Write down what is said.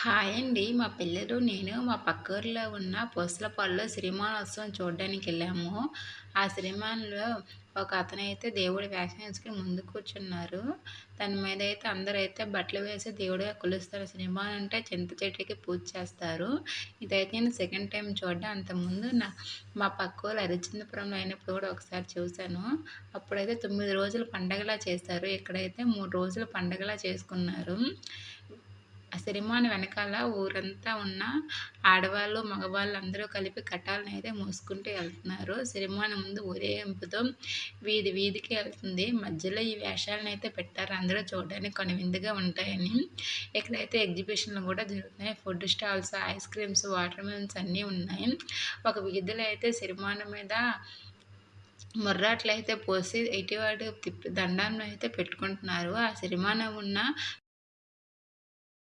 Hi అండి. మా పిల్లలు, నేను మా పక్కూరులో ఉన్న పూసలపాల్లో శ్రీమానోత్సవం చూడడానికి వెళ్ళాము ఆ శ్రీమాన్లో ఒక అతను అయితే దేవుడి వేషం వేసుకుని ముందు కూర్చున్నారు. దాని మీద మీదైతే అందరైతే బట్టలు వేసి దేవుడిగా కొలుస్తారు. సినిమా అంటే చింత చెట్టుకి పూజ చేస్తారు. ఇదైతే నేను సెకండ్ టైం చూడడం అంతకుముందు నా మా పక్కూరు అరిచిందపురంలో అయినప్పుడు కూడా ఒకసారి చూశాను. అప్పుడైతే తొమ్మిది రోజులు పండగలా చేస్తారు ఇక్కడైతే మూడు రోజులు పండగలా చేసుకున్నారు. ఆ వెనకాల ఊరంతా ఉన్న ఆడవాళ్ళు, మగవాళ్ళు అందరూ కలిపి కటాలనైతే మోసుకుంటూ వెళ్తున్నారు సిరిమాను ముందు ఊరేగింపుతో వీధి వీధికి వెళ్తుంది మధ్యలో ఈ వేషాలనైతే పెట్టారు. అందరూ చూడడానికి కనువిందుగా ఉంటాయని. ఇక్కడైతే ఎగ్జిబిషన్‌లు కూడా జరుగుతున్నాయి. Food stalls, ice creams, watermelons అన్నీ ఉన్నాయి. ఒక వీధిలో అయితే సిరిమాను మీద ముర్రాట్లయితే పోసి ఎటివాడు తిప్పి దండాన్నయితే పెట్టుకుంటున్నారు. ఆ సిరిమానం ఉన్న